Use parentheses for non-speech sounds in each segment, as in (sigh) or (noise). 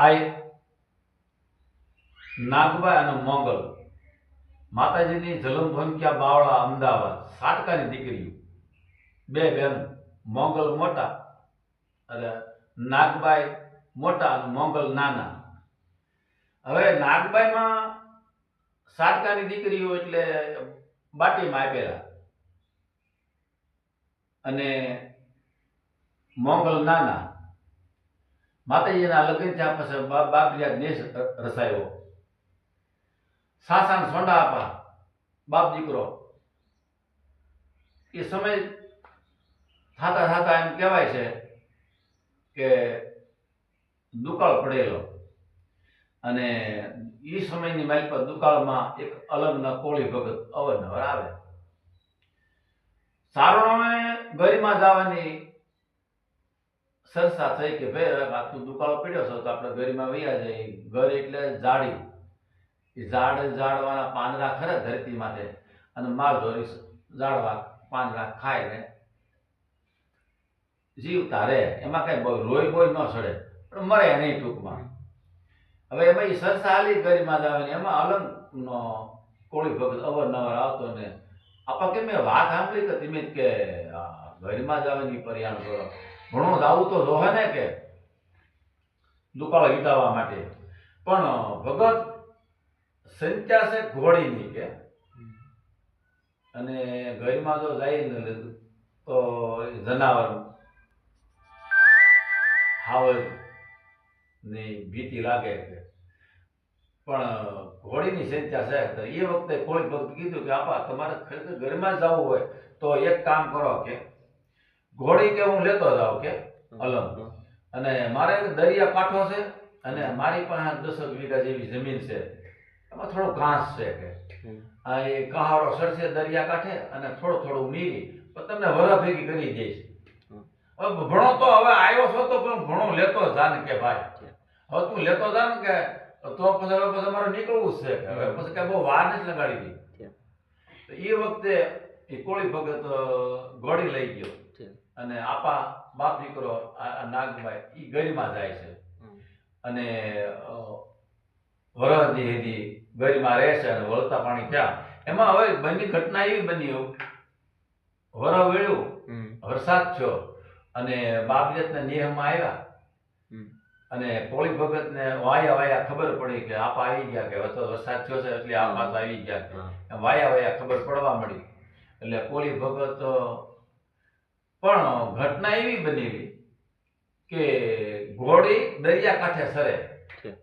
આ નાગબાઈ અને મોગલ. માતાજીની જલમભંક્યા બાવળા, અમદાવાદ. સાટકાની દીકરીઓ. બે બહેન મોગલ મોટા અને નાગબાઈ મોટા અને મોગલ નાના. હવે નાગબાઈમાં સાટકાની દીકરીઓ એટલે બાટીમાં આપેલા અને મોગલ નાના. માતાજીના લગ્ન થયા પછી બાપજીના બાપરિયા રસાયો. સાસાન સોંડા આપા. બાપ દીકરો. એ સમય થાતા થાતા એમ કહેવાય છે કે દુકાળ પડેલો. અને એ સમયની માઇલ પર દુકાળમાં એક અલગના કોળી ભગત અવનવર આવે. સારણોએ ગરીમાં જવાની સરસા થઈ કે ભાઈ હવે આ તું દુકાળો પીડ્યો છો, તો આપણે ગરીમાં વૈયા જઈએ. ઘર એટલે જાડી એ ઝાડ ઝાડવાના પાંદડા ખરા ધરતી માથે અને માલઢોરી ઝાડવા પાંદડા ખાય ને જીવતા રહે એમાં કઈ લોહી બોય ન સડે પણ મરે નહીં ટૂંકમાં. હવે એમાં એ સરસા હાલી ગરીમાં આવે ને એમાં અલંગનો કોળી ભગત અવારનવાર આવતો ને. આપા કે મેં વાત સાંભળી કે તમે કે ગરીમાં જ આવે ને પરિયાણ કરો ઘણો જાવું તો જોહે ને કે? દુકાળ વીટાવા માટે. પણ ભગત સંત્યા છે ઘોડીની કે? અને ઘરમાં જો જાય ને તો જનાવર હાવજની ભીતિ લાગે કે? પણ ઘોડીની સંખ્યા છે એ વખતે કોઈ ભક્ત કીધું કે, આપા, તમારે ખરેખર ઘરમાં જવું હોય, તો એક કામ કરો કે ઘોડી કે હું લેતો જાઉં કે? અલગ અને મારે દરિયા કાંઠો છે અને મારી પાસે દસક વીઘા જેવી જમીન છે. એમાં થોડું ઘાસ છે કે. આ એ કહાડો સરસે દરિયા કાંઠે અને થોડું થોડું મીરી પણ તમને વરા ભેગી કરી દઈશ. હવે ભણો તો હવે આવ્યો છો તો પણ ભણો લેતો જાન કે ભાઈ. હવે તું લેતો જાન કે તો પછી હવે પછી મારે નીકળવું છે હવે પછી કઈ બહુ વાર નથી લગાડી દી તો એ વખતે એ કોળી ભગત ઘોડી લઈ ગયો. અને આપા બાપ દીકરો નાગભાઈ એ ગરીમાં જાય છે. અને અ, વરહદી હેદી ગરીમાં રહે છે અને વળતા પાણી થયા એમાં હવે બની ઘટના એવી બની વર વેળ્યું વરસાદ થયો અને બાપજતને નિયમમાં આવ્યા. અને કોળી ભગતને વાયા વાયા ખબર પડી કે આપા આવી ગયા કે વરસાદ થયો છે એટલે આ તો આવી ગયા. વાયા વાયા ખબર પડવા મળી. એટલે કોળી ભગત પણ ઘટના એવી બનેલી કે ઘોડી દરિયા કાંઠે સરે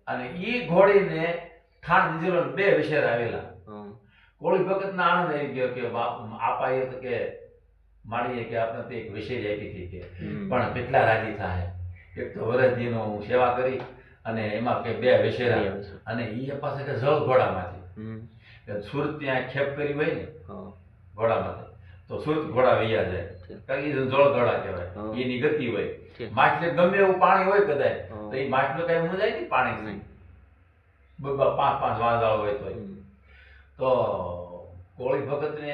અને ઈ ઘોડીને ઠાણ દીધેલો બે વિશેર આવેલા. કોળી ભગતના આનંદ આવી ગયો કે આપાએ તો કે માણીએ કે આપણે તો એક વિશેષ આપી હતી કે પણ કેટલા રાજી થાય. એક તો વરદજીનો હું સેવા કરી અને એમાં કે બે વિશેરા અને ઈ પાસે કે જળ ઘોડામાંથી. સુરત ત્યાં ખેપ કરી હોય ને ઘોડામાંથી તો સુરત ઘોડા વૈયા જાય. કારણ કે ઈ કહેવાય. એની ગતિ હોય. માછલી ગમે એવું પાણી હોય કદાચ તો એ માછલો કઈ મુંજાય નહીં પાણી નહીં. બબા પાંચ પાંચ વાંદળ હોય તો તો કોળી ભગતને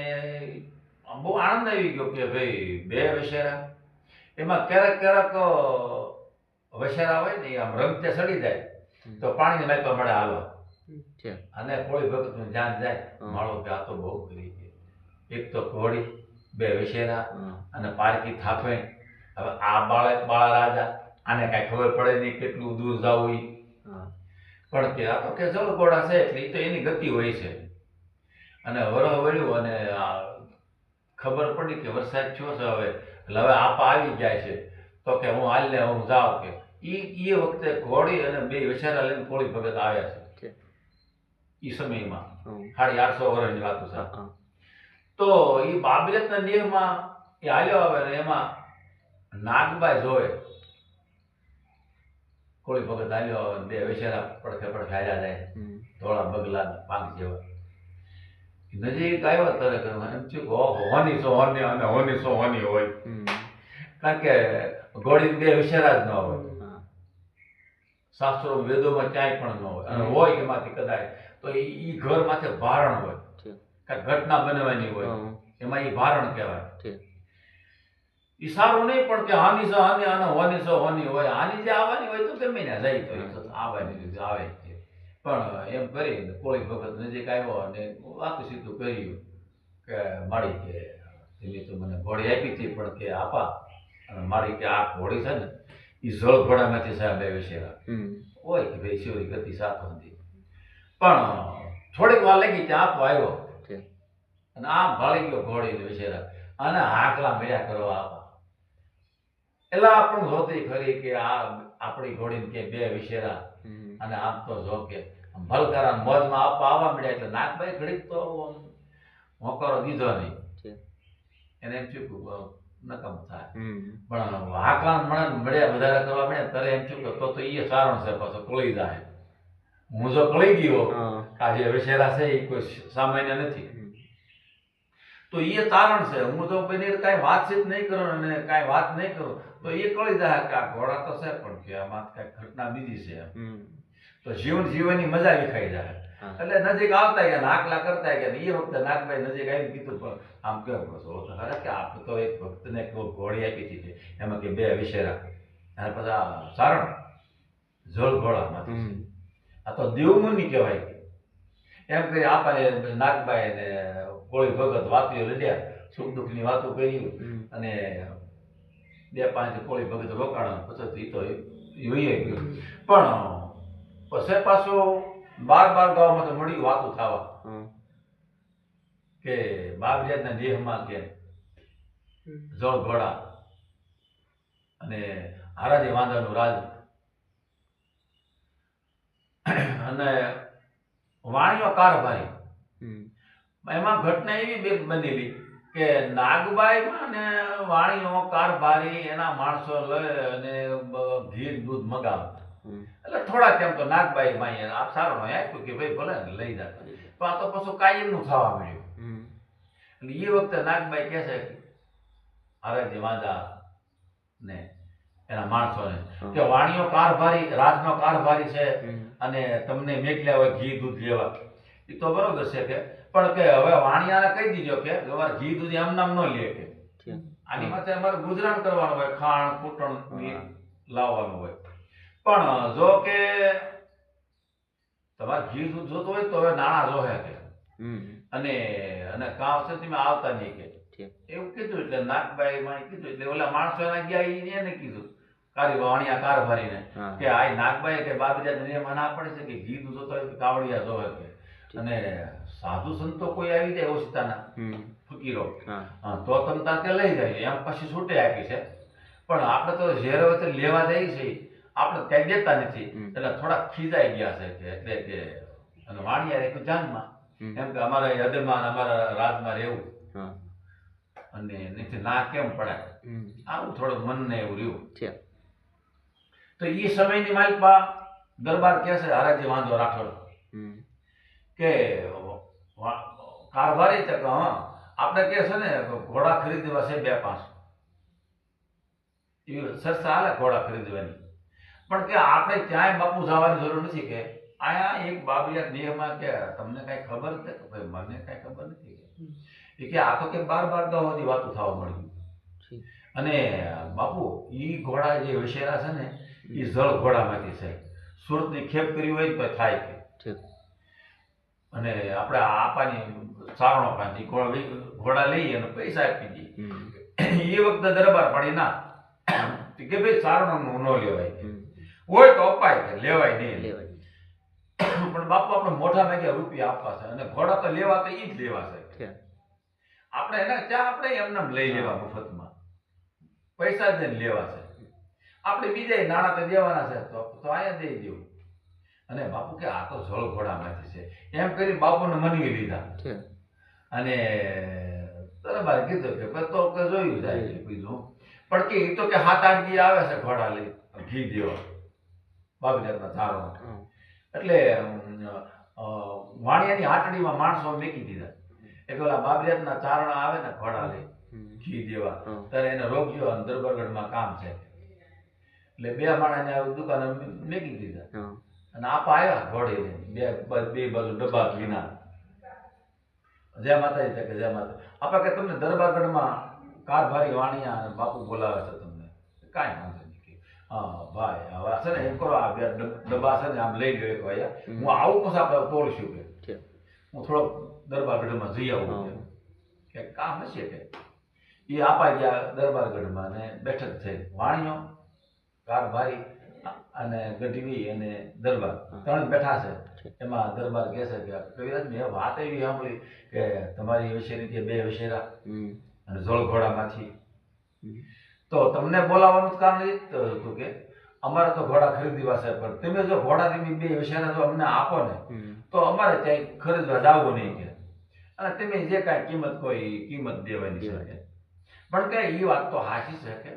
બહુ આનંદ આવી ગયો કે ભાઈ બે વશેરા. એમાં ક્યારેક ક્યારેક વશેરા હોય ને એ આમ રમતે સડી જાય. તો પાણીને મેપા મળે હાલો. અને કોળી ભગતનું ધ્યાન જાય. માળો કે આ તો બહુ કરી એક તો ઘોડી બે વિશેરા અને પારકી થાપે હવે આ બાળક બાળા રાજા આને કાંઈ ખબર પડે નહીં કેટલું દૂર જવું પણ કે આ તો કે ઘોડા છે એટલે તો એની ગતિ હોય છે. અને વરહ વળ્યું અને આ ખબર પડી કે વરસાદ થયો છે હવે. એટલે હવે આપા આવી જાય છે. તો કે હું હાલને હું જાઉં કે ઈ એ વખતે ઘોડી અને બે વિચારા લઈને કોળી ભગત આવ્યા છે. એ સમયમાં. સાડી આઠસો વર્ષની વાત છે. તો એ બાબરિયતના દેહમાં એ હાલ્યો આવે એમાં નાગબાઈ જોવે. કોળી ભગત હાલ્યો આવે બે વેસેરા પડખે પડખે હાલ્યા જાય. ધોળા બગલા પાંખ જેવા. નજીક આવ્યા તરત એમ થયું કે હોની સો હોની અને હોની સો હોની હોય. કારણ કે ઘોડી બે વિચારા જ ન હોય. શાસ્ત્રો વેદોમાં ક્યાંય પણ ન હોય. અને હોય એમાંથી કદાચ તો એ ઈ ઘર માથે ભારણ હોય. છે. કાંઈક ઘટના બનવાની હોય. એમાં એ ભારણ કહેવાય. ઈશારો નહીં પણ કે હાની સો હાની અને હોની સો હોની હોય. હાની જે આવવાની હોય તો ગમે ને જાય તો આવવાની રીતે આવે પણ એમ કરી કોળી વખત નજીક આવ્યો અને વાતું સીધું કર્યું કે મારી કે એની તો મને ઘોડી આપી હતી પણ કે આપા અને મારી કે આ ઘોડી છે ને એ જળ ઘોડામાંથી સાહેબ એ છે. હોય કે ભાઈ શિવરી ગતિ સાથ હતી પણ થોડીક વાર લાગી ત્યાં આપો આવ્યો. અને આમ ભાળી ગયો ઘોડી વિશેરા અને હાકલા મળ્યા કરવા આપા એટલે આપણું જોતી ખરી કે આ આપણી ઘોડીને કે બે વિશેરા અને આમ તો જો કે ભલકારા મોજમાં આપવા આવવા મળ્યા એટલે નાગભાઈ ઘડીક તો મોકરો દીધો નહીં. એને એમ થયું નકમ થાય. પણ હાકલા મળે મળ્યા વધારે કરવા મળ્યા ત્યારે એમ થયું તો તો એ સારણ છે પાછો કળી જાય. હું જો કળી ગયો આજે વિશેરા છે એ કોઈ સામાન્ય નથી. તો એ તારણ છે. હું તો કોઈને કાંઈ વાતચીત નહીં કરું અને કાંઈ વાત નહીં કરું તો એ કળી જાય કે આ ઘોડા તો છે પણ કે આમાં કાંઈક ઘટના બીજી છે તો જીવન જીવનની મજા વિખાઈ જાય. એટલે નજીક આવતા ગયા નાકલા કરતા ગયા એ વખતે નાગભાઈ નજીક આવીને કીધું પણ આમ કેમ કહો તો ખરા કે આપ તો એક ભક્તને ઘોડી આપી હતી એમાં કે બે વિશેરા અને પછી સારણ જળ ઘોડામાંથી આ તો દેવમુનિ કહેવાય. કે એમ કરી આપણે નાગભાઈ ને કોળી ભગત વાતીઓ લડ્યા સુખ દુઃખની વાતો કરી અને બે પાંચ કોળી ભગત રોકાણ પછી તો એ ગયો. પણ પછી પાછો બાર બાર ગાવામાં તો મળી વાતો થવા. કે બાબરિયાદના દેહમાં કે જળ ઘોડા અને હારાજી વાંદરનું રાજ. અને વાણીઓ કારભારી. એમાં ઘટના એવી બે બનેલી કે નાગબાઈમાં ને વાણીઓ કારભારી એના માણસો લઈ અને ઘી દૂધ મગાવે. એટલે થોડાક એમ તો નાગબાઈ માં આપ સારો આપ્યું કે ભાઈ ભલે ને લઈ જતા. પણ આ તો પછી કાયમનું થવા મળ્યું એટલે એ વખતે નાગબાઈ કહે છે હરેજી વાંદા ને એના માણસોને. કે વાણીઓ કારભારી રાજનો કારભારી છે અને તમને મેકલ્યા હોય ઘી દૂધ લેવા. એ તો બરોબર છે કે. પણ કે હવે વાણિયાને કહી દીધો કે અમારે ઘી દૂધ એમ નામ ન લે કે. આની માટે અમારે ગુજરાન કરવાનું હોય ખાણ કૂટણ લાવવાનું હોય. પણ જો કે તમારે ઘી દૂધ જોતું હોય તો હવે નાણાં જોહે કે. અને અને કામ છે તમે આવતા નહીં કે. એવું કીધું એટલે નાગબાઈ માં કીધું એટલે ઓલા માણસો એના ગયા એને કીધું. કારી વાણિયા કારભારીને હા. કે આ નાગભાઈ કે બાબરિયા નિયમ ના પડે છે કે ઘી દૂધ જોતો હોય કાવડિયા જોવે કે. અને સાધુ સંતો કોઈ આવી જાય ઓછતાના હમ. ફકીરો. તો તમ કે લઈ જાય. એમ પછી છૂટે આપી છે. પણ આપણે તો ઝેર વખતે લેવા જઈએ છીએ. આપણે ક્યાંય દેતા નથી. એટલે થોડા ખીજાઈ ગયા છે કે એટલે કે અને વાણિયા એક જાનમાં. એમ કે અમારા હૃદયમાં અમારા રાજમાં રહેવું. અને નથી ના કેમ પડાય આવું થોડું મનને એવું રહ્યું. છે. તો એ સમયની માલિકમાં દરબાર કહે છે હરાજી વાંધો રાઠોડ. હમ. કે કારભારી છે કે હા આપણે કે છે ને ઘોડા ખરીદવા છે બે પાંચ. એવી સસ્તા હાલે ઘોડા ખરીદવાની. પણ કે આપણે ક્યાંય બાપુ જવાની જરૂર નથી કે આયા એક બાબરિયા દેહમાં કે તમને કાંઈ ખબર છે કે ભાઈ મને કાંઈ ખબર નથી કે? એ કે આ તો કે બાર બાર બધી વાતો થવા મળી અને બાપુ એ ઘોડા જે વિશેરા છે ને એ જળ ઘોડામાંથી છે. સુરતની ખેપ કરી હોય તો થાય કે. અને આપણે આપાની સારણો પાછી ઘોડા લઈ અને પૈસા આપી દઈએ. એ વખતે દરબાર પડી ના. કે ભાઈ સારણો ન લેવાય. હોય તો અપાય લેવાય નહીં. લેવાય પણ બાપુ આપણે મોટા ભાગે રૂપિયા આપવા છે અને ઘોડા તો લેવા તો ઈ જ લેવા છે. આપણે એને ચા આપણે એમને લઈ લેવા મફતમાં. પૈસા જ લેવા છે. આપણે બીજા નાણાં તો દેવાના છે તો તો આયા દઈ દેવું અને બાપુ કે આ તો જળ ઘોડામાંથી છે. એમ કરી બાપુને મનવી લીધા. અને બરાબર કીધું કે તો કે જોયું જાય છે બીજું. પણ કે એ તો કે હાથ આઠ ઘી આવે છે ઘોડા લઈ. ઘી દેવા. બાબરિયાતના ચારણો એટલે વાણિયાની હાટડીમાં માણસો મેકી દીધા. એક ઓલા બાબરિયાતના ચારણા આવે ને ઘોડા લઈ. ઘી દેવા. ત્યારે એને રોક્યો દરબારગઢમાં કામ છે. એટલે બે માણસને દુકાને મેકી દીધા. અને આપ આવ્યા ઘોડે બે બે બાજુ ડબ્બા ઘીના. જય માતાજી કે જય માતા આપા કે તમને દરબારગઢમાં કારભારી વાણિયા અને બાપુ બોલાવે છે તમને. કાંઈ વાંધો નહીં હા ભાઈ હવે છે ને એમ કરો આ બે ડબ- ડબ્બા છે ને આમ લઈ લો એક ભાઈ હું આવું પછી આપણે તોડશું કે. હું થોડો દરબારગઢમાં જઈ આવું. કે કામ હશે કે. એ આપા ગયા દરબારગઢમાં ને બેઠક થઈ. વાણીઓ કારભારી અને ગઢવી અને દરબાર. ત્રણ બેઠા છે. એમાં દરબાર કહે છે કે કવિરાજ મેં વાત એવી સાંભળી કે તમારી વિશેની બે વિશેરા અને જોળઘોડામાંથી હમ. તો તમને બોલાવવાનું કારણ એ હતું કે અમારે તો ઘોડા ખરીદવા છે પણ તમે જો ઘોડા તમે બે વિશેરા જો અમને આપો ને તો અમારે ત્યાં ખરીદવા જાવું નહીં કે. અને તમે જે કાંઈ કિંમત કોઈ કિંમત દેવાની છે પણ કે એ વાત તો હાચી છે કે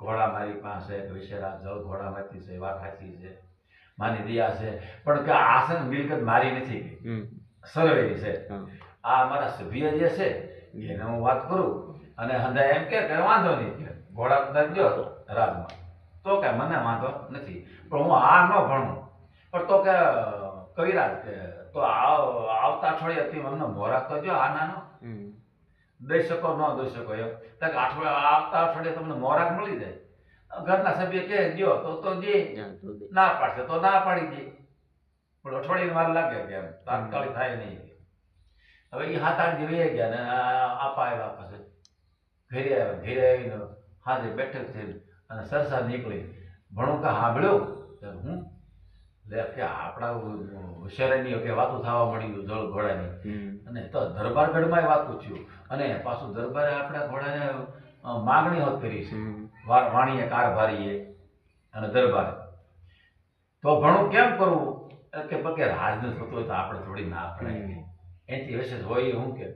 ઘોડા મારી પાસે વિશેરા જળ ઘોડામાંથી છે સાચી છે. માની દયા છે. પણ કે આસન મિલકત મારી નથી હમ. છે. આ અમારા સભ્ય જે છે એને હું વાત કરું અને હંધા એમ કે વાંધો નહીં કે ઘોડા બધા હતો રાજમાં. તો કે મને વાંધો નથી. પણ હું આ ન ભણું. પણ તો કે કવિરાજ કે તો આવ- આવતા અઠવાડિયાથી અમને મોરાક તો જો આ નાનો. દઈ શકો ન દઈ શકો એમ. તો કે અઠવાડિયા આવતા અઠવાડિયે તમને મોરાક મળી જાય. ઘરના સભ્ય કહે દો તો તો દે. ના પાડશે તો ના પાડી દે. પણ અઠવાડિયે વાર લાગે કે એમ. તાત્કાલિક થાય નહીં. હવે એ હાથ આઠ દિવસ ગયા ને આપા આવ્યા પાસે ઘરે આવ્યા ઘેરે આવીને હાજે બેઠક થઈ અને સરસા નીકળી. ભણું કે સાંભળ્યું હું લે કે આપણા હોશિયારીની કે વાતું થવા મળી ગયું જળ ઘોડાની. અને તો દરબારગઢમાં વાતું થયું. અને પાછું દરબારે આપણા ઘોડાને માગણી હોત કરી છે. વાણીએ કારભારીએ અને દરબારે. તો ઘણું કેમ કરવું? કે પકે રાજને થતું હોય તો આપણે થોડી ના હમ. એથી વિશેષ હોય હું કે.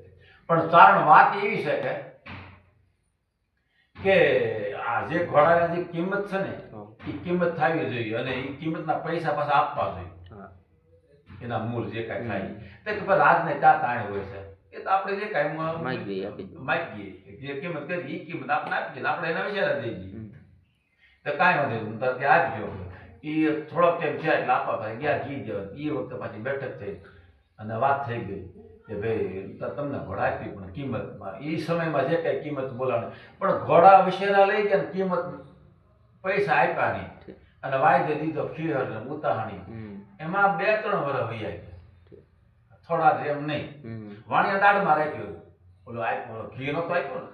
પણ ચારણ વાત એવી છે કે કે આ જે ઘોડાની જે કિંમત છે ને એ કિંમત થવી જોઈએ અને એ કિંમતના પૈસા પાછા આપવા જોઈએ. એના મૂળ જે કાંઈ થાય. તે કે રાજને ચા તાણે હોય છે. એ તો આપણે જે કાંઈ મ- ગઈ આપી દો માગીએ જે કિંમત કરી એ કિંમત આપણે આપીએ ને આપણે એના વિચાર દઈ દઈએ તો કાંઈ વાંધો નહીં. હું તાર કે આપજો એ થોડોક ટાઈમ થયા એટલે આપવા ભાઈ ગયા ઘી જવા. એ વખતે પાછી બેઠક થઈ. અને વાત થઈ ગઈ કે ભાઈ તમને ઘોડા આપી પણ કિંમતમાં એ સમયમાં જે કાંઈ કિંમત બોલાવે પણ ઘોડા વિશેના લઈ ગયા કિંમત પૈસા આપ્યા નહીં. અને વાયદે દીધો ખીર અને ઉતાહણી એમાં બે ત્રણ વર્ષ વૈયા ગયા. થોડા જેમ નહીં. વાણિયા દાઢમાં રાખ્યું ઓલો આપ્યો ઘી નતો આપ્યો ને?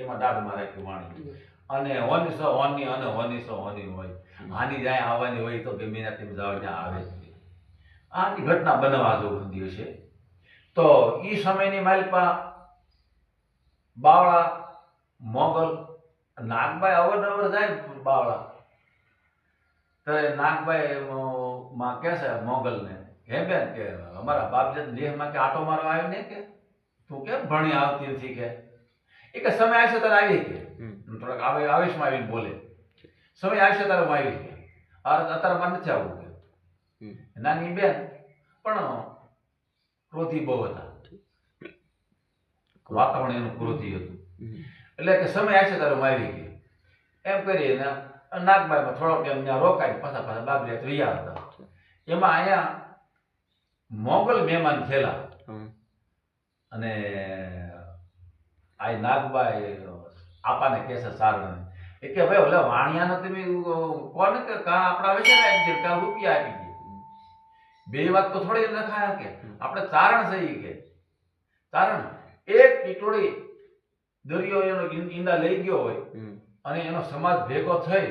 એમાં દાઢમાં રાખ્યું વાણી અને હોની સો હોની અને હોની સો હોની હોય. હાની જાય આવવાની હોય તો ગમે તેમ જાવ ત્યાં આવે છે. આની ઘટના બનવા જો બધી છે. તો એ સમયની માલિપા બાવળા મોગલ નાગભાઈ અવરનવર જાય બાવળા. ત્યારે નાગભાઈ માં કહે છે મોગલને. હે બેન કે અમારા બાપજી દેહમાં કે આટો મારવા આવ્યો ને કે? તું કેમ ભણી આવતી નથી કે? એ કે સમય આવશે ત્યારે આવી કે. થોડાક આવે આવેશમાં આવીને બોલે. સમય આવશે ત્યારે હું આવી કે. અત્યારે મને નથી આવવું કે. નાની બેન પણ ક્રોધી બહુ હતા. વાતાવરણ એનું ક્રોધી હતું. એટલે કે સમય આવશે તારે હું આવી ગઈ એમ કરીને નાગબાઈમાં થોડોક એમ ત્યાં રોકાઈ પાછા પાછા બાબરિયા રહ્યા હતા. એમાં અહીંયા મોગલ મહેમાન થયેલા. અને આ નાગબાઈ આપાને કહેશે સારણ. એ કે ભાઈ ઓલે વાણિયાને તમે કોને કે કા આપણા વિશે આપી દે કા રૂપિયા આપી દે? બે વાત તો થોડી લખાયા કે. આપણે ચારણ જઈએ કે. ચારણ એક ટીટોળી દરિયો એનો ઈંડા લઈ ગયો હોય અને એનો સમાજ ભેગો થઈ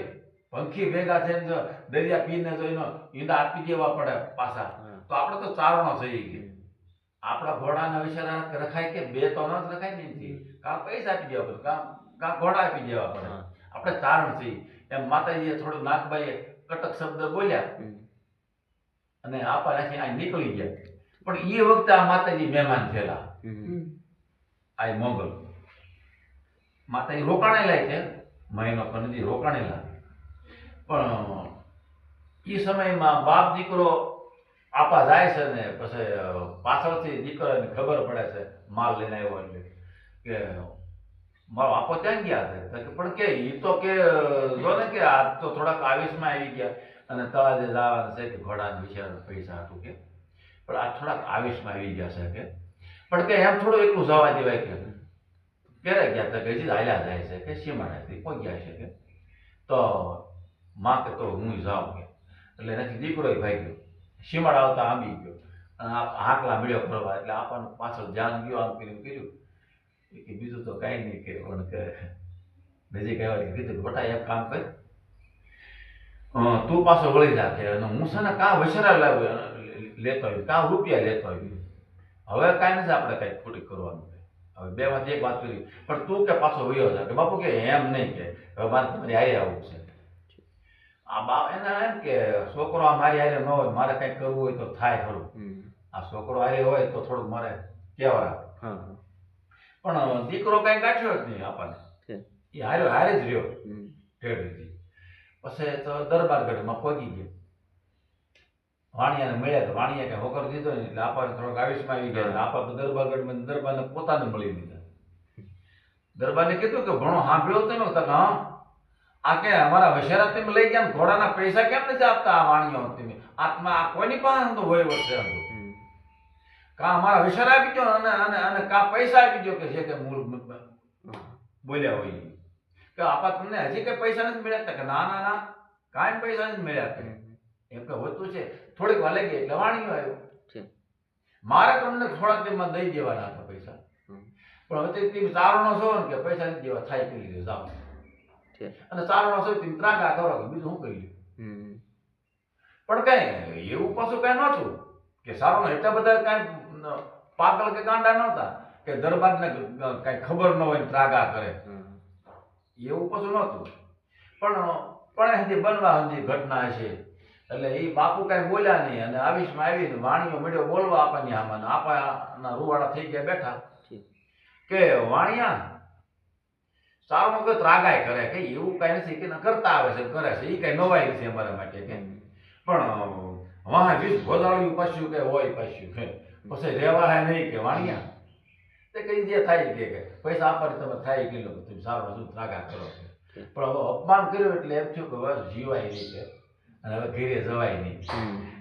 પંખી ભેગા થઈને દરિયા પીને જો એનો ઈંડા આપી દેવા પડે પાછા. તો આપણે તો ચારણો થઈ ગયા આપણા ઘોડાના વિશે રખાય કે બે તો ન જ રખાય ને. કાં પૈસા આપી દેવા પડે કાં કાં ઘોડા આપી દેવા પડે. આપણે ચારણ થઈ એમ માતાજીએ થોડું નાગભાઈએ કટક શબ્દ બોલ્યા. અને આપા નાખી આ નીકળી ગયા. પણ એ વખતે આ માતાજી મહેમાન થયેલા. આ મોગલ. માતાજી રોકાણેલા છે. મહિનો કનજી રોકાણેલા. પણ એ સમયમાં બાપ દીકરો આપા જાય છે ને, પછી પાછળથી દીકરાને ખબર પડે છે, માલ લઈને આવ્યો એટલે કે, મારો આપો ત્યાં ગયા છે? તો પણ કે એ તો કે, જો ને કે, આ તો થોડાક આવેશમાં આવી ગયા. અને તળાજે લાવવાના છે કે, ઘોડાને વિચાર પૈસા હતું કે. પણ આ થોડાક આવેશમાં આવી ગયા છે કે. પણ કે, એમ થોડું એકલું જવા દેવાય કે. ક્યારે ગયા હતા કે હાલ્યા જાય છે કે? સીમાડાથી પહોંચ્યા છે કે? તો માં કે તો હું જાઉં કે. એટલે નથી દીકરો ભાગ્યો. સીમાડા આવતા આંબી ગયો. અને આ હાકલા મળ્યો ફરવા એટલે આપણને પાછળ ધ્યાન ગયો, આમ કર્યું કર્યું. કે બીજું તો કાંઈ નહીં કે, પણ કે નજીક આવ્યા કીધું બટા એક કામ કર. તું પાછો વળી જા કે અને હું છે ને કા વસરા લાવ્યો લેતો આવ્યો, કા રૂપિયા લેતો આવ્યો. હવે કાંઈ નથી આપણે કાંઈ ખોટી કરવાનું હવે બે માંથી એક વાત કરી. પણ તું કે પાછો વયો જા. કે બાપુ કે એમ નહીં કે. હવે મારે તમારી હારે આવવું છે. આ બાપ એના એમ કે છોકરો આ મારી હારે ન હોય મારે કંઈક કરવું હોય તો થાય ખરું. આ છોકરો હારે હોય તો થોડુંક મારે કહેવા રાખે. પણ દીકરો કાંઈ કાઢ્યો જ નહીં આપણને. એ હારે હારે જ રહ્યો. ઠેઠથી પછી તો દરબારગઢમાં પગી ગયો. વાણિયાને મળ્યા તો વાણિયા કે હોકર દીધો ને એટલે આપણને થોડોક આવેશમાં આવી ગયા. આપા તો દરબારગઢમાં દરબારને પોતાને મળી લીધા. દરબારને કીધું કે ભણો સાંભળ્યો તમે હા આ કે અમારા વશેરા તમે લઈ ગયા ઘોડાના પૈસા કેમ નથી આપતા આ વાણિયો તમે? આત્મા આ કોની પાસે તો હોય વર્ષે કા અમારા વિચાર આપી દો અને અને અને કા પૈસા આપી દો કે છે કે મૂળ. બોલ્યા હોય કે આપા તમને હજી કઈ પૈસા નથી મળ્યા? કે ના ના ના. કાંઈ પૈસા નથી મળ્યા તમે. એમ કે હોતું છે. થોડીક વાર લાગી એટલે વાણીઓ આવ્યો. મારે તમને થોડાક તેમાં દઈ દેવાના હતા પૈસા. પણ હવે તે ચારણો છો ને કે પૈસા નથી દેવા થાય કે લીધો જાઓ. છે. અને ચાર છો તમે ત્રાગા કરો કે બીજું શું કરી પણ કઈ એવું પાછું કઈ નહોતું. કે સારો એટલા બધા કઈ પાગલ કે ગાંડા નહોતા કે દરબારને કાંઈ ખબર ન હોય ત્રાગા કરે. એવું પાછું નહોતું. પણ પણ હજી બનવા હજી ઘટના છે. એટલે એ બાપુ કાંઈ બોલ્યા નહીં. અને આવીશમાં આવીને વાણીઓ મળ્યો બોલવા આપણને આમાં. આપણા રૂવાડા થઈ ગયા બેઠા. કે વાણિયા સારું વખત રાગાય કરે કે એવું કાંઈ નથી કે ન કરતા આવે છે કરે છે. એ કાંઈ નવાઈ નથી અમારા માટે કે. પણ વાહ વીસ ભોદાળ્યું પાછું કે હોય પાછું કે. પછી રહેવા હે નહીં કે વાણિયા. તે કઈ જે થાય કે પૈસા આપવાની તમે થાય કે લો તમે સારું શું રાગા કરો. કે પણ હવે અપમાન કર્યું એટલે એમ થયું કે હવે જીવાય નહીં કે. અને હવે ઘેરે જવાય નહીં.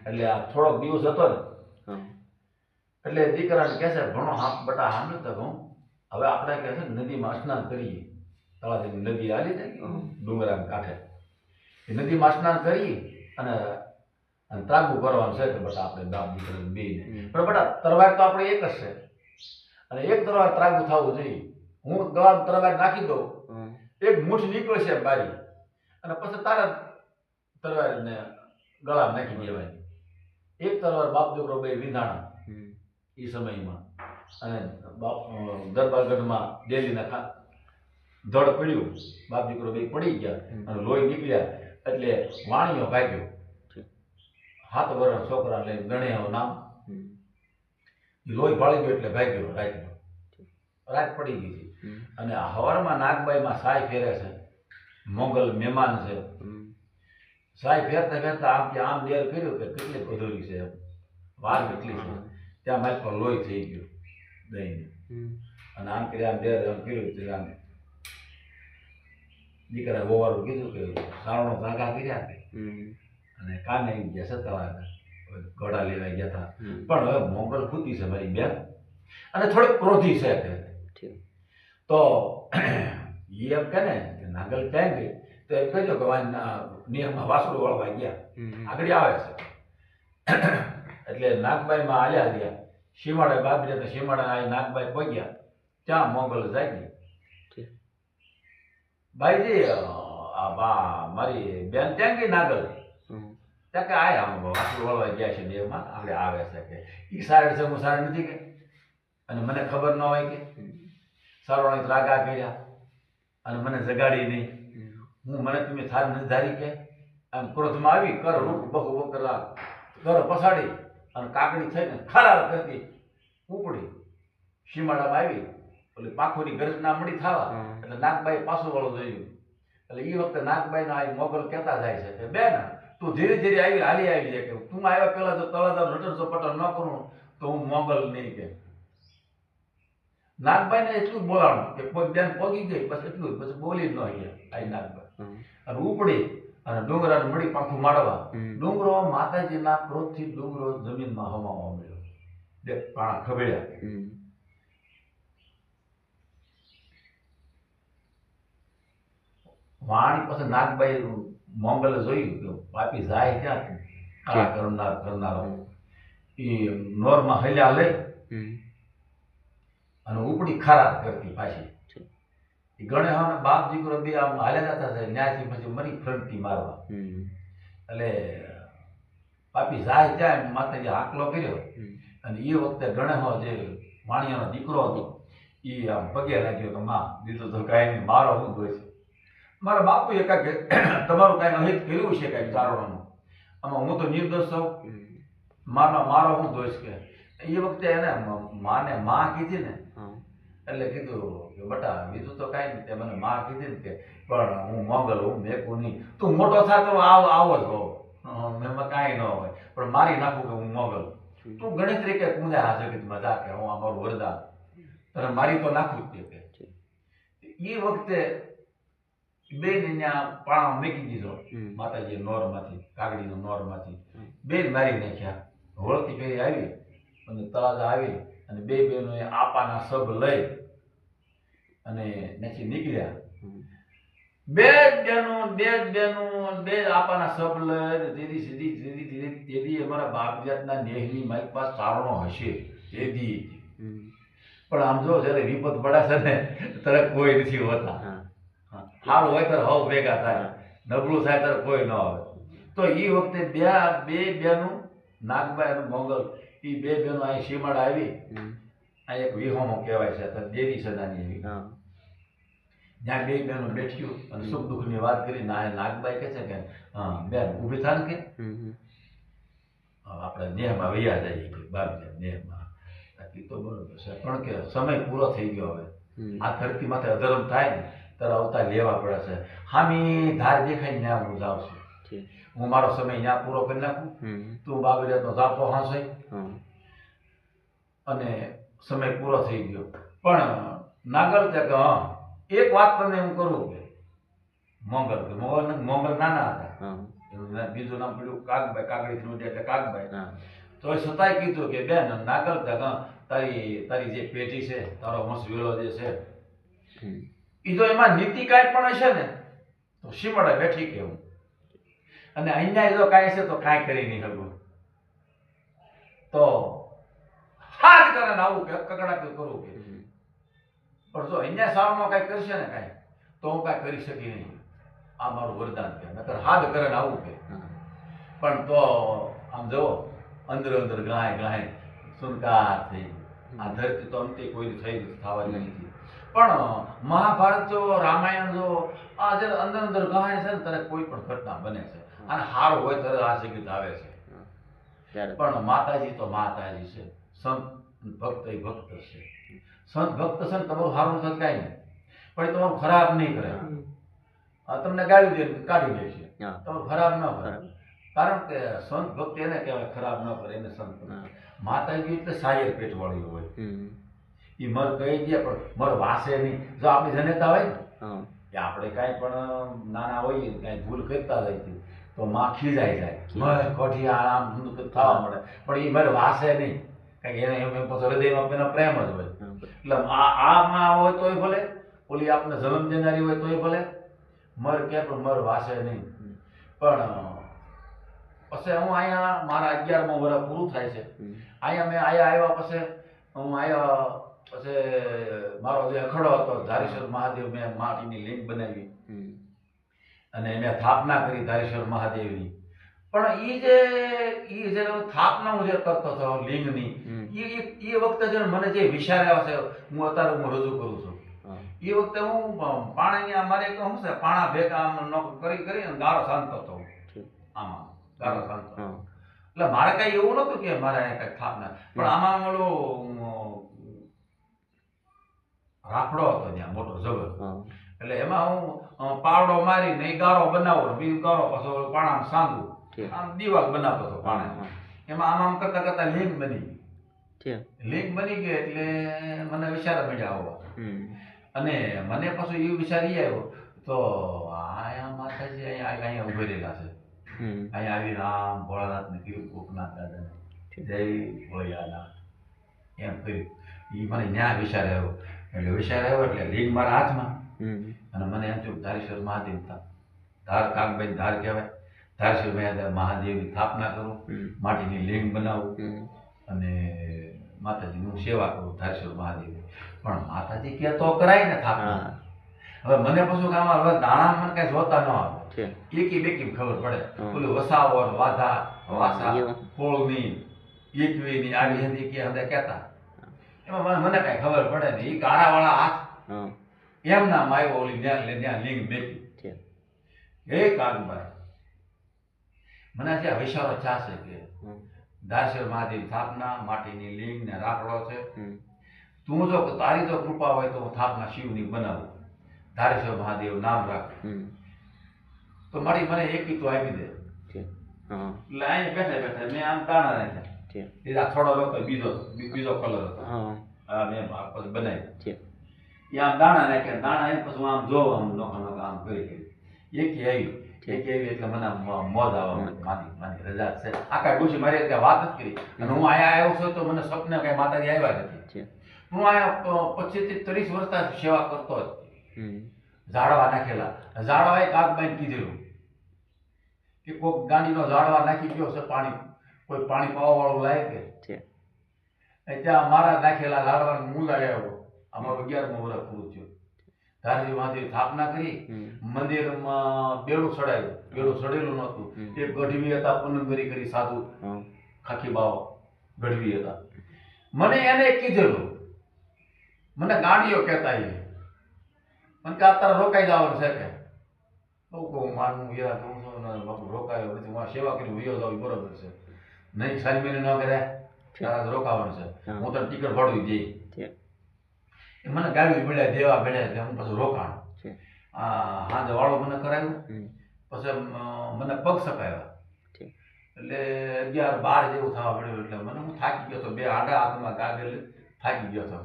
એટલે આ થોડોક દિવસ હતો ને. એટલે દીકરાને કહે છે ભણો હાથ બટા હામ્યું તો હું હવે આપણે કહે છે નદીમાં સ્નાન કરીએ. તળાજાની નદી આવી ને ડુંગરા કાંઠે. એ નદીમાં સ્નાન કરી અને અને ત્રાગુ કરવાનું છે કે બટા આપણે બાપ દીકરા બે ને પણ બટા તરવાર તો આપણે એક જ છે. અને એક તરવાર ત્રાગુ થવું જોઈએ. હું ગળા તરવાર નાખી દઉં. એક મૂઠ નીકળે છે બારી. અને પછી તારા તરવારને ગળા નાખી દેવાય એક તરવાર બાપ દીકરો બે વિધાણા. એ સમયમાં. અને બાપ દરબારગઢમાં ખા ધડ પડ્યું. બાપ દીકરો બે પડી ગયા અને લોહી નીકળ્યા. એટલે વાણીઓ ભાગ્યો હાથ વર્ષ છોકરા લઈને ગણ્યા નામ. લોહી ભાળી ગયો એટલે ભાગ્યો રાતનો. રાત પડી ગઈ હતી. અને હવારમાં નાગબાઈમાં સાય ફેરે છે. મોગલ મહેમાન છે. સાય ફેરતા ફેરતા આમ કે આમ ડેર કર્યું કે કેટલી અધૂરી છે. વાર કેટલી છે. ત્યાં મારી પર લોહી થઈ ગયો દહીં અને આમ કર્યા આમ ડેર કર્યું આમ દીકરા ગોવાળું કીધું કે સાવણો ધાગા કર્યા કે. અને કાને આવી ગયા સત્તા ઘોડા લેવા ગયા હતા પણ હવે મોગલ ખૂતી છે મારી બેન. અને થોડીક ક્રોધી છે કે. તો એ એમ કે ને નાગલ ક્યાં ગઈ? તો એમ કહેજો કે નિયમમાં વાસળું વળવા ગયા. આગળ આવે છે. એટલે નાગબાઈમાં આલ્યા ગયા સીમાડે બાબરે તો સીમાડે આ નાગબાઈ પહોંચ્યા. ત્યાં મોગલ જાગી. ભાઈજી આ બા મારી બેન ત્યાં ગઈ નાગલ. ત્યાં કે આય આમ વાસુ વળવા ગયા છે દેવમાં આપણે આવે છે કે. ઈ સારી છે હું સારી નથી કે. અને મને ખબર ન હોય કે. સારો રાગા કર્યા. અને મને જગાડી નહીં. હું મને તમે થાર નથી ધારી કે. આમ ક્રોધમાં આવી કર રૂપ બહુ બહુ કર પસાડી અને કાકડી થઈને ખરાબ કરતી ઉપડી. સીમાડામાં આવી. ઓલી પાખોની ગર્જના મળી થવા. એટલે નાગબાઈ પાછું વળું જોયું. એટલે એ વખતે નાગબાઈ આ મોગલ કહેતા જાય છે કે બેન તું ધીરે ધીરે આવી હાલી આવી જાય કે તું આવ્યા પહેલા જો તળાદાર રટણ ચપટણ ન કરું તો હું મોગલ નહીં કે. નાગબાઈને એટલું બોલાણું કે કોઈ બેન પગી ગઈ બસ એટલું પછી બોલી ન ગયા આઈ નાગબાઈ. અને ઉપડી અને ડુંગરાને મળી પાંખું ડુંગરો માતાજી ડુંગરો માતાજીના ક્રોધથી ડુંગરો જમીનમાં હવામાં મળ્યો બે પાણા ખબેડ્યા હમ. વાણી પાસે નાગભાઈ મોંગલે જોયું કે પાપી જાય ક્યાં આ કરનાર કરનારો. એ નોરમાં હલ્યા લઈ અને ઉપડી ખરાબ કરતી પાછી. એ ગણે હવે બાપ દીકરો બે આમ હાલ્યા જતા છે ન્યાથી પછી મરી ફરતી મારવા. એટલે પાપી જાય ત્યાં માતાજી હાકલો કર્યો. અને એ વખતે ગણેહો જે વાણિયાનો દીકરો હતો એ આમ પગે લાગ્યો કે માં દીધો તો કાંઈ મારો હું દોષ મારા બાપુએ કાંઈક તમારું કાંઈ અહિત કર્યું છે કાંઈક ચારવાનું આમાં હું તો નિર્દોષ છું. મારા મારો હું દોષ કે? એ વખતે એને માને માં કીધી ને. એટલે કીધું કે બટા બીજું તો કાંઈ નહીં. તે મને માં કીધી ને કે પણ હું મોગલ હું મેકું નહીં. તું મોટો થાય તો આવ આવો જ હો. હં, એમાં કાંઈ ન હોય. પણ મારી નાખું કે હું મોગલ. તું ગણિત તરીકે કુંજા હાજર કે મજા કે હું અમારું વરદાન. તને મારી તો નાખું જ કે. એ વખતે બેન ત્યાં પાણા મૂકી દીધો. માતાજી નોરમાંથી કાગડીનો નોરમાંથી. બેન મારી નાખ્યા. હોળતી ફેરી આવી અને તળાજા આવી અને બે બહેનોએ આપાના સબ લઈ અને નથી નીકળ્યા. બે જ બહેનો બે જ બહેનો બે જ આપાના સબ લઈ દીદી સીધી સીધી સીધી તેદી અમારા બાપ જાતના નેહની મારી પાસે સારણો હશે. તેથી. પણ આમ જો જ્યારે વિપત પડાશે ને ત્યારે કોઈ નથી હોતા. સારું હોય ત્યારે હવ ભેગા થાય. નબળું થાય ત્યારે કોઈ ન આવે. તો એ વખતે બે બે બેનું નાગભાઈ અને મોગલ એ બે બેનો અહીં સીમાડ આવી. આ એક વિહોમો કહેવાય છે દેવી સદાની એવી. જ્યાં બે બેનો બેઠ્યું અને સુખ દુઃખની વાત કરી ના નાગભાઈ કહે છે કે હા બેન ઊભી થાય કે. આપણે નેહમાં વૈયા જઈએ કે બાર નેહમાં. બાકી તો બરોબર છે. પણ કે સમય પૂરો થઈ ગયો હવે. આ ધરતી માથે અધર્મ થાય ને ત્યારે અવતાર લેવા પડે છે. હામી ધાર દેખાય ત્યાં હું જાઉં છું. હું મારો સમય ત્યાં પૂરો કરી નાખું. તું બાબરિયાતનો ઝાપો હાંસોય હા. અને સમય પૂરો થઈ ગયો. પણ નાગલ કે કે હા એક વાત તમને હું કરું કે મોંગલ કે મોગલ મોંગલ નાના હતા. બીજું નામ પડ્યું કાગભાઈ કાગડી થયું એટલે કાગભાઈ. તો છતાંય કીધું કે બેન નાગલ કે તારી તારી જે પેટી છે તારો વંશ વેલો જે છે. એ તો એમાં નીતિ કાંઈ પણ હશે ને, તો સીમડે બેઠી કેવું અને અહીંયા જો કાંઈ છે તો કાંઈ કરી નહીં શકું. તો હાથ કરે ને આવું કે કકડાટ કરવું કે. પણ જો અહીંયા સાવમાં કાંઈ કરશે ને કાંઈ, તો હું કાંઈ કરી શકી નહીં. આ મારું વરદાન કે નકર હાથ કરે ને આવું કે. પણ તો આમ જુઓ, અંદર અંદર ગાય ગાય સુનકાર થઈ આ ધરતી તો અંતે કોઈ થઈ થવાની નથી. પણ મહાભારત જો રામાયણ જો આ જે અંદર અંદર ગાય છે ને ત્યારે કોઈ પણ ઘટના બને છે. અને હાર હોય ત્યારે આ સંગીત આવે છે. પણ માતાજી તો માતાજી છે. સંત ભક્ત એ ભક્ત છે. સંત ભક્ત છે ને તમારું સારું થશે કાંઈ નહીં. પણ એ તમારું ખરાબ નહીં કરે. તમને ગાળી દે કાઢી દે છે. તમારું ખરાબ ન કરે. કારણ કે સંત ભક્ત એને કહેવાય ખરાબ ન કરે એને સંત માતાજી એટલે સાયર પેટવાળી હોય. એ મર કહી દે પણ મર વાસે નહીં. જો આપણી જનેતા હોય ને કે આપણે કાંઈ પણ નાના હોઈએ કાંઈ ભૂલ કરતા હોય તો માં ખીજાઈ જાય. મર કોઠી આરામ થવા મળે. પણ એ મર વાસે નહીં. કારણ કે એને એમ એમ પછી હૃદયમાં એનો પ્રેમ જ હોય. એટલે આ આ માં હોય તોય ભલે ઓલી આપને જન્મ દેનારી હોય તોય ભલે. મર કે પણ મર વાસે નહીં. પણ પછી હું અહીંયા મારા અગિયારમાં વર્ષ પૂરું થાય છે. અહીંયા મેં અહીંયા આવ્યા પછી હું આવ્યા પછી મારો જે અખડો હતો ધારેશ્વર મહાદેવ મેં માટીની લિંગ બનાવી. અને મેં સ્થાપના કરી ધારેશ્વર મહાદેવની. પણ એ જે એ જે સ્થાપના હું જે કરતો હતો લિંગની. એ એ- વખતે જે મને જે વિચાર આવ્યા છે હું અત્યારે હું રજૂ કરું છું. એ વખતે હું પાણીની અમારે એક શું છે પાણા ભેગા આમ કરી કરી અને ગાળો શાંત હતો. આમાં ગાળો શાંત. એટલે મારે કઈ એવું નતું કે મારે કઈ સ્થાપના પણ આમાં ઓલો રાફડો રાખડો હતો ત્યાં મોટો જબર એટલે એમાં હું પાવડો મારી ને ગારો બનાવો બીજું ગારો પાછો પાણામાં સાંધું. આમ દિવાલ બનાવતો હતો પાણા એમાં આમ આમ કરતા કરતા લિંગ બની ગઈ. બની ગઈ એટલે મને વિચાર મળ્યા આવવા અને મને પાછું એ વિચાર ઈ આવ્યો તો આ માતાજી અહીંયા અહીંયા ઊભી છે. હમ. અહીંયા આવી રામ ભોળાનાથને કીધું ગોપનાથ દાદાને જય ભોળિયાનાથ. એમ કર્યું. એ મને ન્યા વિચાર આવ્યો. એટલે વિચાર આવ્યો એટલે લીંગ મારા હાથમાં. અને મને એમ થયું કે ધારેશ્વર મહાદેવ હતા ધાર કાગભાઈ ધાર કહેવાય. ધારેશ્વર મહાદેવ મહાદેવની સ્થાપના કરું. માટીની લીંગ બનાવું. અને હું સેવા કરું ધારેશ્વર મહાદેવની. પણ માતાજી કહે તો કરાય ને સ્થાપના હવે મને પછી કામ આમાં દાણા મને કઈ જોતા ન આવે. એકી બેકી ખબર પડે. ઓલું વસાવર વાધા વાસા કોળની એકવીની આવી હતી કે હંદે કહેતા. એમાં મને કઈ ખબર પડે ને એ ગારાવાળા હાથ. એમના માયો ઓલી ન્યા લે ન્યા લિંગ બેકી છે. હે કાગભાઈ મને આજે વિચારો ચાશે કે હમ મહાદેવ સ્થાપના માટીની લિંગ ને રાખડો છે. તું જો તારી જો કૃપા હોય તો હું સ્થાપના શિવની બનાવું. ધારેશ્વર મહાદેવ નામ રાખ. તો મારી મને એકી તો આપી દે. એટલે અહીંયા બેઠા બેઠા મેં આમ તાણા રાખ્યા. એ થોડો લોકો બીજો બીજો કલર હતો. હા. મેં પછી બનાવી છે એ આમ દાણા નાખ્યા દાણા આવી પછી આમ જોઉં આમ નોખા આમ કરી કરી. એકી આવી એકી આવી એટલે મને મોજ આવે. માની માની રજા છે. આખા ડોશી મારી હારે વાત જ કરી. અને હું અહીંયા આવ્યો છું તો મને સપને કઈ માતાજી આવ્યા નથી. હું અહીંયા પચીસથી ત્રીસ વર્ષ સેવા કરતો હમ. ઝાડવા નાખેલા. હાથ બાંધી કીધેલું. કે કોઈક ગાંડીનો ઝાડવા નાખી ગયો છે પાણી. કોઈ પાણી પાવા વાળું લાગે કે? છે. ત્યાં મારા નાખેલા ઝાડવાનું મૂળ આવ્યો. અમારો અગિયારમો વર્ષ પૂરું થયું. ધારજી મહાદેવ સ્થાપના કરી. મંદિરમાં બેડું ચડાવ્યું બેડું ચડેલું નહોતું. એ ગઢવી હતા પૂનમગરી કરી સાધુ. હા. ખાખી બાવા ગઢવી હતા. મને એને કીધેલું. મને ગાંડીઓ કહેતા એ મને કે અત્યારે રોકાઈ જવાનું છે કે? બહુ કહું માનું યાર છું ને બાપુ રોકાયો નથી હું સેવા કરી વયો જાવ બરોબર છે. નહીં સારી મહિને ન કર્યા તારા રોકાવાનું છે. હા. તને ટિકિટ ફાડવી દઈ એ મને ગાડી મળ્યા દેવા મળ્યા એટલે હું પછી રોકાણ. હા હા તો વાળો મને કરાવ્યું પછી મને પગ સપાવ્યા. એટલે અગિયાર બાર જેવું થવા પડ્યું એટલે મને હું થાકી ગયો હતો બે આડા હાથમાં કાગળ થાકી ગયો હતો.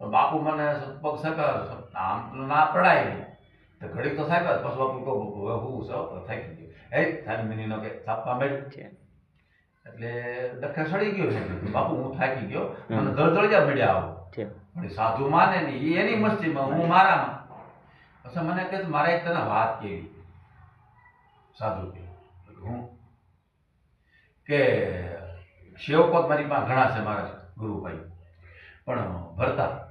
બાપુ મને પગ સકાયો આમ ના પડાય. તો ઘડીક તો સાહેબ પછી બાપુ કહું હવે હું સૌ થાકી ગયો હે. થાની મિનીનો કે મળ્યું છે એટલે ડખે સડી ગયો છે. બાપુ હું થાકી ગયો. મને. દળદળિયા મળ્યા આવો. પણ સાધુ માને નહીં. એ એની મસ્તીમાં હું મારામાં. પછી મને કહે મારે એક તને વાત કેવી. સાધુ કે હું કે સેવકો મારી પાસે ઘણા છે મારા ગુરુભાઈ. પણ ભરતા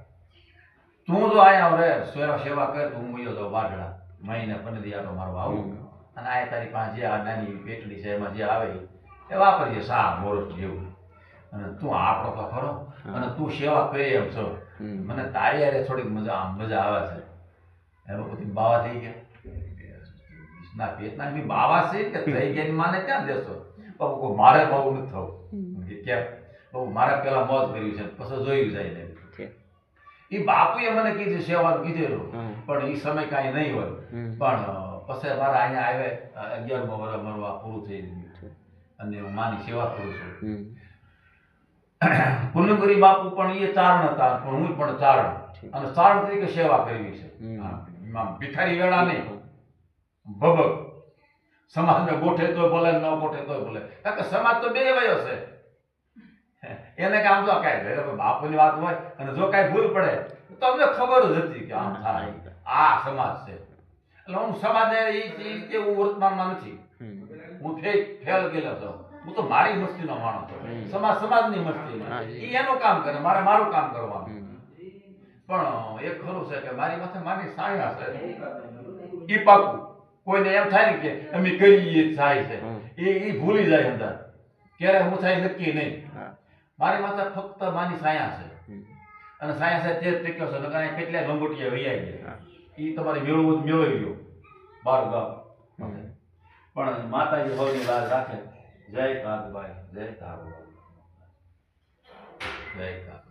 તું જો આયા રે સેવા સેવા કર તો હું તો જાઉં બારડા મહિને પંદર આટો મારો આવું અને આ તારી પાસે જે આ નાની પેટડી છે એમાં જે આવે એ વાપરીએ સા મોરસ જેવું. અને તું આપણો તો ખરો. અને તું સેવા કરી એમ છો. મને તારી યારે થોડીક મજા આમ મજા આવે છે. એમાં પછી બાવા થઈ ગયા. ના પેટના બી બાવા છે કે થઈ ગયા માને ક્યાં દેશો? બાબુ મારે બહુ નથી થવું. કે કેમ? બહુ મારે પેલા મોજ કર્યું છે પછી જોયું જાય ને. એ બાપુએ મને કીધું સેવાનું કીધેલું. પણ એ સમય કાંઈ નહીં હોય. પણ પછી મારા અહીંયા આવે અગિયારમો વર્ષ મારું પૂરું થઈ ગયું. અને હું માની સેવા કરું છું. (clears throat) પૂનમગરી બાપુ પણ એ ચારણ હતા પણ હું પણ ચારણ. અને ચારણ તરીકે સેવા કરવી છે. ભિખારી વેળા નહીં. ભબક સમાજને ગોઠે તો ભલે ન ગોઠે તો ભલે. કારણ કે સમાજ તો બે વયો છે. એને કે આમ તો કાંઈ એટલે બાપુની વાત હોય અને જો કાંઈ ભૂલ પડે તો અમને ખબર જ હતી કે આમ થાય. આ સમાજ છે. એટલે હું સમાજને એ એ હું વર્તમાનમાં નથી. હું ફેલ ગયેલો છું. હું તો મારી મસ્તીનો માણસ છું. સમાજ સમાજની મસ્તી એ. એનું કામ કરે મારે મારું કામ કરવાનું. પણ એક ખરું છે કે મારી માથે મારી સાયા છે. એ પાકું. કોઈને એમ થાય ને કે અમે કરીએ થાય છે. એ એ ભૂલી જાય અંદર. ક્યારે હું થાય નક્કી નહીં. મારી માતા ફક્ત માની સાયા છે. અને સાયા છે તે ટેક્યો છે નકર કેટલાય લંગોટિયા વૈયા ગયા. એ તમારે મેળવવું જ મેળવી ગયો બાર ગામ. પણ માતાજી હોની લાજ રાખે. જય કાંતભાઈ જય કાગભાઈ જય કાગભાઈ